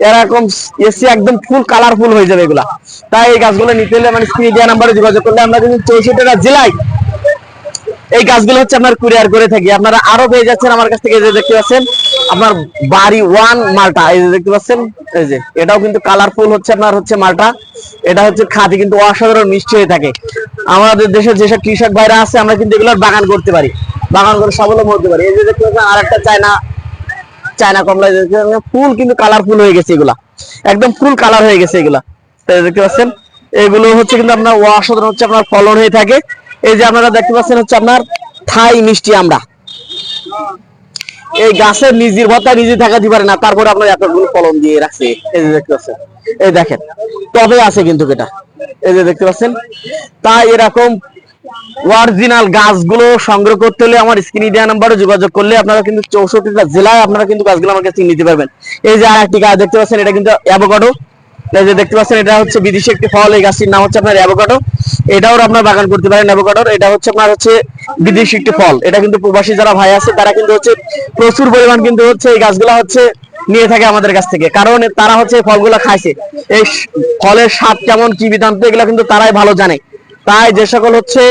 এরকম এসি একদম ফুল কালারফুল হয়ে যাবে তাই এই নিতে হলে মানে যোগাযোগ করলে জেলায় এই হচ্ছে কুরিয়ার করে থাকি। আপনারা আরও পেয়ে যাচ্ছেন আমার কাছ থেকে যে দেখতে পাচ্ছেন আপনার বাড়ি ওয়ান মালটা, এই যে দেখতে পাচ্ছেন? এই যে, এটাও কিন্তু কালারফুল হচ্ছে আপনার হচ্ছে মালটা। এটা হচ্ছে খাদি কিন্তু অসাধারণ মিষ্টি হয়ে থাকে। আমাদের দেশের যেসব কৃষক ভাইরা আছে, আমরা কিন্তু এগুলোর বাগান করতে পারি। বাগান করে স্বাবলম্বী হতে পারি। এই যে দেখতে পাচ্ছেন, আরেকটা চায়না চায়না কমলা ফুল কিন্তু কালারফুল হয়ে গেছে এগুলা। একদম ফুল কালার হয়ে গেছে এগুলা। দেখতে পাচ্ছেন, এগুলো হচ্ছে কিন্তু আপনার অসাধারণ হচ্ছে আপনার ফলন হয়ে থাকে। এই যে আপনারা দেখতে পাচ্ছেন হচ্ছে আপনার থাই মিষ্টি আমরা। এই গাছের নিজের ভত্তা নিজে থাকা দিবার না, তারপরে আপনার এতগুলো ফলন দিয়ে রাখছে। এই যে দেখতে পাচ্ছেন, এই দেখেন, তবে আছে কিন্তু এটা। এই যে দেখতে পাচ্ছেন, তাই এরকম অরিজিনাল গাছগুলো সংগ্রহ করতে হলে আমার স্ক্রিন দেওয়া নাম্বারে যোগাযোগ করলে আপনারা কিন্তু চৌষট্টিটা জেলায় আপনারা কিন্তু গাছগুলো আমার কাছে নিতে পারবেন। এই যে আর একটি গাছ দেখতে পাচ্ছেন, এটা কিন্তু অ্যাভোকাডো এই যে দেখতে পাচ্ছেন, এটা হচ্ছে বিদেশি একটি ফল। এই গাছটির নাম হচ্ছে আপনার অ্যাভোকাডো। এটাও আপনার বাগান করতে পারেন, অ্যাভোকাডোর। এটা হচ্ছে আপনার হচ্ছে বিদেশি একটি ফল। এটা কিন্তু প্রবাসী যারা ভাই আছে, তারা কিন্তু হচ্ছে প্রচুর পরিমাণ কিন্তু হচ্ছে এই গাছগুলা হচ্ছে নিয়ে থাকে আমাদের কাছ থেকে। কারণ তারা হচ্ছে এই ফলগুলো খাইছে। এই ফলের স্বাদ কেমন, কি বিধান্ত, এগুলো কিন্তু তারাই ভালো জানে। তাই যে সকল হচ্ছে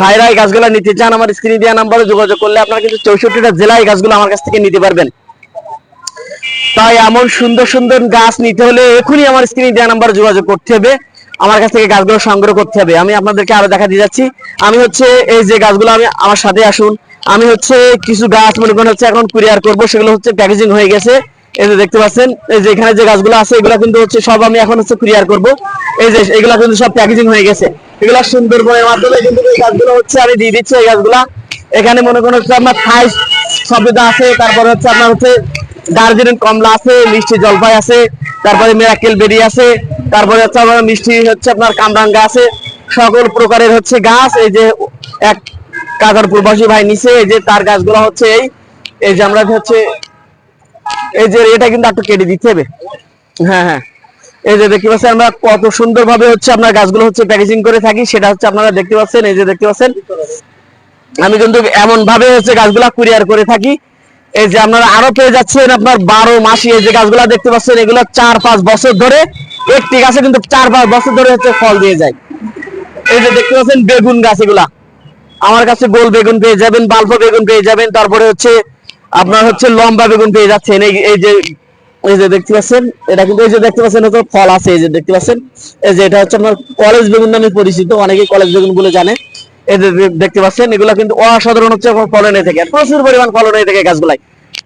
ভাইরা এই গাছগুলো নিতে চান, আমার স্ক্রিনে দেওয়া নাম্বারে যোগাযোগ করলে আপনারা কিন্তু চৌষট্টিটা জেলায় এই গাছগুলো আমার কাছ থেকে নিতে পারবেন। তাই এমন সুন্দর সুন্দর গাছ নিতে হলে এখনই আমার স্ক্রিনে দেওয়া নাম্বারে যোগাযোগ করতে হবে। আমার কাছ থেকে গাছগুলো সংগ্রহ করতে হবে। আমি আপনাদেরকে আরও দেখা দিয়ে যাচ্ছি। আমি হচ্ছে এই যে গাছগুলো, আমি আমার সাথে আসুন। আমি হচ্ছে কিছু গাছ মনে করেন হচ্ছে এখন কুরিয়ার করব, সেগুলো হচ্ছে প্যাকেজিং হয়ে গেছে। এই যে দেখতে পাচ্ছেন, এই যে এখানে যে গাছগুলো আছে, এগুলো কিন্তু হচ্ছে সব আমি এখন হচ্ছে কুরিয়ার করব। এই যে এগুলো কিন্তু সব প্যাকেজিং হয়ে গেছে। এগুলো সুন্দরবনের মাধ্যমে কিন্তু এই গাছগুলো হচ্ছে আমি দিয়ে দিচ্ছি, এই গাছগুলা। এখানে মনে করেন হচ্ছে আপনার থাই সবেদা আছে, তারপরে হচ্ছে আপনার হচ্ছে দার্জিলিং কমলা আছে, মিষ্টি জলপাই আছে, তারপরে মেরাকেল বেরি আছে, তারপরে হচ্ছে আপনার মিষ্টি হচ্ছে আপনার কামরাঙ্গা আছে। সকল প্রকারের হচ্ছে গাছ, এই যে এক কাকার প্রবাসী ভাই নিচে এই যে তার গাছগুলো হচ্ছে এই এই যে আমরা হচ্ছে, এই যে এটা কিন্তু একটু কেটে দিতে হবে। হ্যাঁ হ্যাঁ। এই যে দেখতে পাচ্ছেন আমরা কত সুন্দর ভাবে হচ্ছে আপনার গাছগুলো হচ্ছে প্যাকেজিং করে থাকি, সেটা হচ্ছে আপনারা দেখতে পাচ্ছেন, এই যে দেখতে পাচ্ছেন। আমি কিন্তু এমন ভাবে হচ্ছে গাছগুলা কুরিয়ার করে থাকি এই যে আপনারা আরও পেয়ে যাচ্ছেন আপনার বারো মাসি, এই যে গাছগুলা দেখতে পাচ্ছেন, এগুলো চার পাঁচ বছর ধরে একটি গাছে কিন্তু চার পাঁচ বছর ধরে হচ্ছে ফল দিয়ে যায়। এই যে দেখতে পাচ্ছেন বেগুন গাছ এগুলা। আমার কাছে গোল বেগুন পেয়ে যাবেন, বাল্প বেগুন পেয়ে যাবেন, তারপরে হচ্ছে আপনার হচ্ছে লম্বা বেগুন পেয়ে যাচ্ছেন। এই এই যে এই যে দেখতে পাচ্ছেন, এটা কিন্তু এই যে দেখতে পাচ্ছেন, হচ্ছে ফল আছে, এই যে দেখতে পাচ্ছেন। এই যে এটা হচ্ছে আপনার কলেজ বেগুন নামে পরিচিত, অনেকেই কলেজ বেগুনগুলো জানে। এই যে দেখতে পাচ্ছেন, এগুলা কিন্তু অসাধারণ হচ্ছে ফলন হয়ে থাকে, প্রচুর পরিমাণ ফলন থাকে এই গাছগুলাই।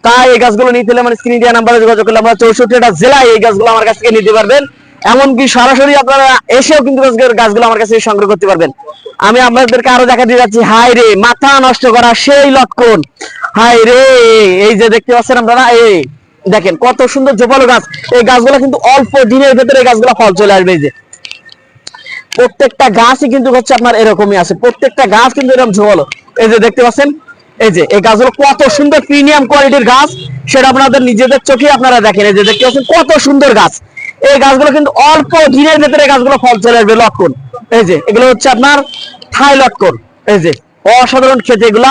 তাই এই গাছগুলো নিতে হলে মানে স্ক্রিন দেওয়া নাম্বারে যোগাযোগ করলে আমরা চৌষট্টিটা জেলায় এই গাছগুলো আমার কাছ থেকে নিতে পারবেন। এমনকি সরাসরি আপনারা এসেও কিন্তু গাছগুলো আমার কাছে সংগ্রহ করতে পারবেন। আমি আপনাদেরকে আরও দেখা দিয়ে যাচ্ছি হাই রে, মাথা নষ্ট করা সেই লক্ষণ। হাই রে, এই যে দেখতে পাচ্ছেন আপনারা, এই দেখেন কত সুন্দর জোপালো গাছ। এই গাছগুলো কিন্তু অল্প দিনের ভেতরে এই গাছগুলো ফল চলে আসবে এই যে। প্রত্যেকটা গাছই কিন্তু হচ্ছে আপনার এরকমই আছে। প্রত্যেকটা গাছ কিন্তু এরকম ঝোল এই যে দেখতে পাচ্ছেন? এই যে, এই গাছগুলো কত সুন্দর প্রিমিয়াম কোয়ালিটির গাছ, সেটা আপনাদের নিজেদের চোখে আপনারা দেখেন। এই যে দেখতে পাচ্ছেন, কত সুন্দর গাছ। এই গাছগুলো কিন্তু অল্প দিনের ভেতরে গাছগুলো ফল চলে আসবে লক্ষণ। এই যে, এগুলো হচ্ছে আপনার থাই লক্ষণ এই যে, অসাধারণ খেতে এগুলা।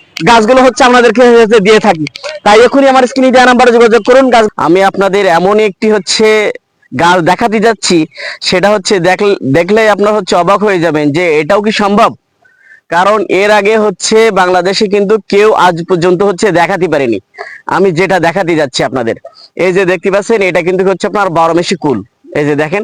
গাছগুলো হচ্ছে আপনাদেরকে দিয়ে থাকি। তাই এখনই আমার স্ক্রিনে দেওয়া নাম্বারে যোগাযোগ করুন। গাছ আমি আপনাদের এমন একটি হচ্ছে গাছ দেখাতে যাচ্ছি, সেটা হচ্ছে দেখলে আপনার হচ্ছে অবাক হয়ে যাবেন যে এটাও কি সম্ভব? কারণ এর আগে হচ্ছে বাংলাদেশে কিন্তু কেউ আজ পর্যন্ত হচ্ছে দেখাতে পারেনি। আমি যেটা দেখাতে যাচ্ছি আপনাদের। এই যে দেখতে পাচ্ছেন, এটা কিন্তু হচ্ছে আপনার বারো মেশি কুল। এই যে দেখেন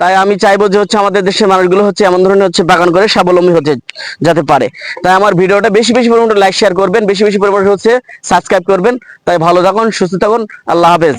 তাই আমি চাইব যে হচ্ছে আমাদের দেশের মানুষগুলো হচ্ছে এমন ধরনের হচ্ছে বাগান করে স্বাবলম্বী হতে যেতে পারে। তাই আমার ভিডিওটা বেশি বেশি পরিমাণে লাইক শেয়ার করবেন, বেশি বেশি পরিমাণে হচ্ছে সাবস্ক্রাইব করবেন। তাই ভালো থাকুন, সুস্থ থাকুন, আল্লাহ হাফেজ।